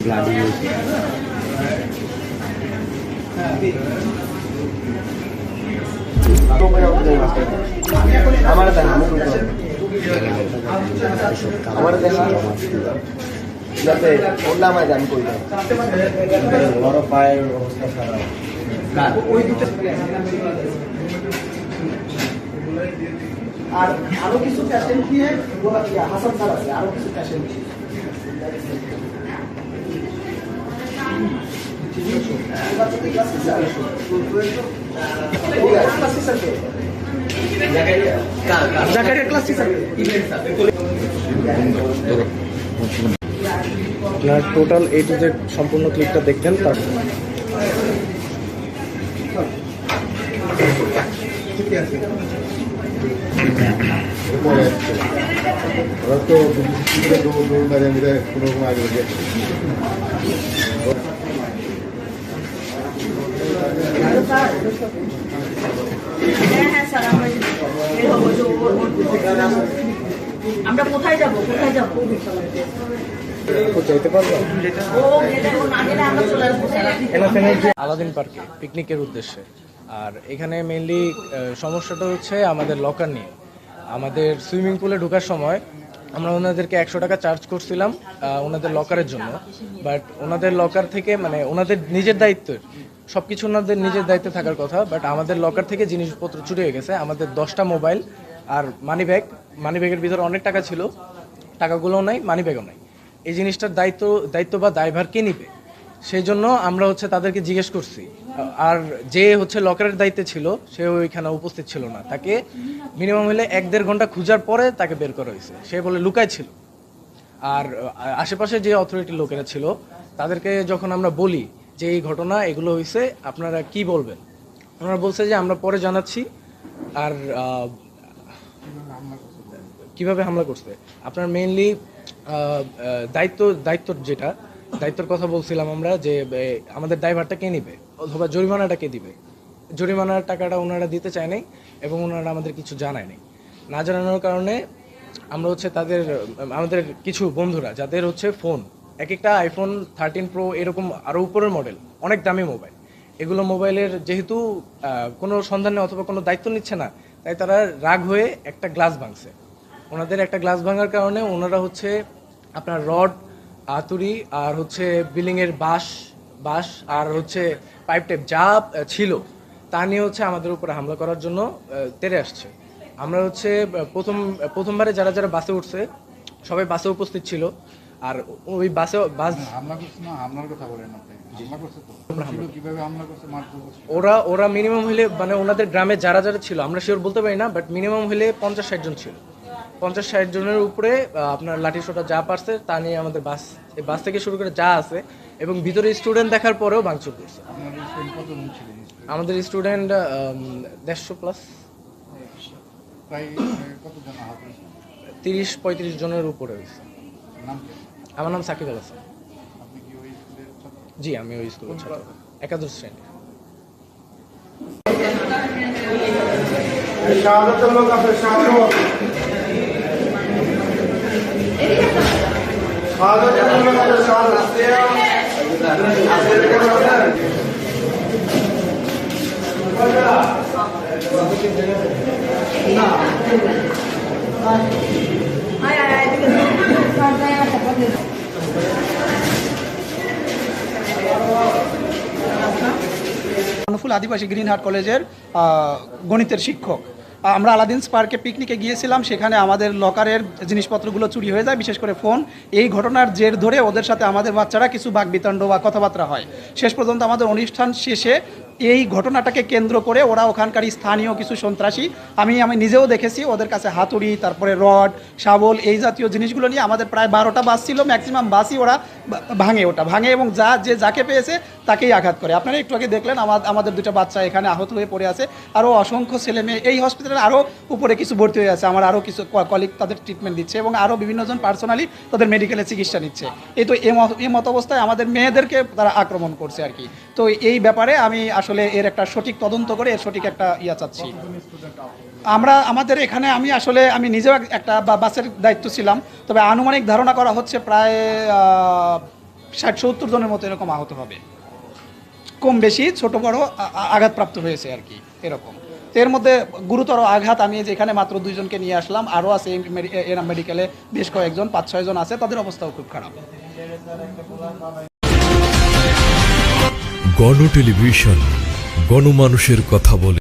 দেন দেন যাতে ওলা আমি কইতে বড় অবস্থা আর আরও কিছু পেশেন্ট নিয়ে হাসান স্যার আছে, আরও কিছু পেশেন্ট জাকারিয়া ক্লাস টিচার আপনার টোটাল এ টু জেড সম্পূর্ণ ক্লিপটা দেখবেন, তার তো কোনো রকম আগে লেগে হ্যাঁ হ্যাঁ স্যার আমরা বের হব যে ও- ও- ও- আমরা কোথায় যাব? কোথায় যাব? আলাদিন পার্কে পিকনিকের উদ্দেশ্যে। আর এখানে মেইনলি সমস্যাটা হচ্ছে আমাদের লকার নিয়ে। আমাদের সুইমিং পুলে ঢোকার সময় আমরা ওনাদেরকে একশো টাকা চার্জ করছিলাম আহ, ওনাদের লকারের জন্য। বাট ওনাদের লকার থেকে মানে ওনাদের নিজের দায়িত্বের সব কিছু ওনাদের নিজের দায়িত্বে থাকার কথা। বাট আমাদের লকার থেকে জিনিসপত্র চুরি হয়ে গেছে। আমাদের দশটা মোবাইল আর মানি ব্যাগ মানি ব্যাগের ভিতরে অনেক টাকা ছিল। টাকাগুলোও নাই মানি ব্যাগও নাই। এই জিনিসটার দায়িত্ব দায়িত্ব বা দায়ভার কে নিবে? সেই জন্য আমরা হচ্ছে তাদেরকে জিজ্ঞেস করছি। আর যে হচ্ছে লকারের দায়িত্বে ছিল, সে ওইখানে উপস্থিত ছিল না। তাকে মিনিমাম হলে এক দেড় ঘণ্টা খোঁজার পরে তাকে বের করা হয়েছে। সে বলে লুকায় ছিল। আর আশেপাশে যে অথরিটির লোকেরা ছিল, তাদেরকে যখন আমরা বলি যে এই ঘটনা, এগুলো হয়েছে আপনারা কি বলবেন? ওনারা বলছে যে আমরা পরে জানাচ্ছি। আর কীভাবে হামলা করছে? আপনার মেইনলি দায়িত্ব দায়িত্ব যেটা, দায়িত্বের কথা বলছিলাম আমরা যে আমাদের ড্রাইভারটা কে নিবে? অথবা জরিমানাটা কে দিবে? জরিমানার টাকাটা ওনারা দিতে চায় নাই এবং ওনারা আমাদের কিছু জানায় নাই। না জানানোর কারণে আমরা হচ্ছে তাদের, আমাদের কিছু বন্ধুরা, যাদের হচ্ছে ফোন এক একটা আইফোন থার্টিন প্রো এরকম আরও উপরের মডেল অনেক দামি মোবাইল এগুলো মোবাইলের যেহেতু কোনো সন্ধানে অথবা কোনো দায়িত্ব নিচ্ছে না তাই তারা রাগ হয়ে একটা গ্লাস ভাঙছে। ওনাদের একটা গ্লাস ভাঙার কারণে ওনারা হচ্ছে আপনার রড আতুরি আর হচ্ছে বিল্ডিংয়ের বাঁশ বাঁশ আর হচ্ছে পাইপ টেপ যা ছিল, তা নিয়ে হচ্ছে আমাদের উপরে হামলা করার জন্য তেড়ে আসছে। আমরা হচ্ছে প্রথম, প্রথমবারে যারা যারা বাসে উঠছে, সবাই বাসে উপস্থিত ছিল। আর ওই বাসে বাস হামলা করছে না হামলার কথা বলেন আপনি। ওরা ওরা মিনিমাম হলে মানে ওনাদের গ্রামে যারা যারা ছিল আমরা শিওর বলতে পারি না বাট মিনিমাম হলে পঞ্চাশ ষাট জন ছিল। পঞ্চাশ ষাট জনের উপরে আপনার লাঠি সোটা যা পারছে তা নিয়ে আমাদের বাস এই বাস থেকে শুরু করে যা আছে এবং ভিতরে স্টুডেন্ট দেখার পরেও ভাঙচুর করছে। আমাদের স্টুডেন্ট দেড়শো প্লাস তিরিশ পঁয়ত্রিশ জনের উপরে হয়েছে? আমার নাম সাকিব আল হাসান। জি আমি ওই স্কুলের ছাত্র। একাদশ শ্রেণি। আয় অনুফুল আদিবাসী গ্রিন হার্ট কলেজের গণিতের শিক্ষক। আমরা আলাদিন পার্কে পিকনিকে গিয়েছিলাম, সেখানে আমাদের লকারের জিনিসপত্রগুলো চুরি হয়ে যায়, বিশেষ করে ফোন। এই ঘটনার জের ধরে ওদের সাথে আমাদের বাচ্চারা কিছু বাকবিতণ্ড বা কথাবার্তা হয়। শেষ পর্যন্ত আমাদের অনুষ্ঠান শেষে এই ঘটনাটাকে কেন্দ্র করে ওরা ওখানকার স্থানীয় কিছু সন্ত্রাসী, আমি আমি নিজেও দেখেছি, ওদের কাছে হাতুড়ি, তারপরে রড, শাবল, এই জাতীয় জিনিসগুলো নিয়ে আমাদের প্রায় বারোটা বাস ছিল ম্যাক্সিমাম বাসই ওরা ভাঙে ওটা, ভাঙে এবং যা, যে যাকে পেয়েছে তাকেই আঘাত করে। আপনারা একটু আগে দেখলেন আমাদের দুটো বাচ্চা এখানে আহত হয়ে পড়ে আছে আরও অসংখ্য ছেলে মেয়ে, এই হসপিটালে আরও উপরে কিছু ভর্তি হয়ে আছে, আমার আরও কিছু কলিগ তাদের ট্রিটমেন্ট দিচ্ছে এবং আরও বিভিন্নজন পার্সোনালি তাদের মেডিকেলে চিকিৎসা নিচ্ছে। এই তো এই মত অবস্থায় আমাদের মেয়েদেরকে তারা আক্রমণ করছে আর কি। তো এই ব্যাপারে আমি আসলে এর একটা সঠিক তদন্ত করে এর সঠিক একটা ইয়া চাচ্ছি। আমরা, আমাদের এখানে আমি আসলে, আমি নিজেও একটা বাসের দায়িত্ব ছিলাম, তবে আনুমানিক ধারণা করা হচ্ছে প্রায় ষাট সত্তর জনের মতো এরকম আহত হবে। কম বেশি, ছোট বড় আঘাতপ্রাপ্ত হয়েছে আর কি, এরকম। এর মধ্যে গুরুতর আঘাত আমি যেখানে মাত্র দুইজনকে নিয়ে আসলাম, আরও আছে এরা মেডিকেলে বেশ কয়েকজন, পাঁচ ছয়জন আছে, তাদের অবস্থাও খুব খারাপ। গণ টেলিভিশন গণমানুষের কথা বলে।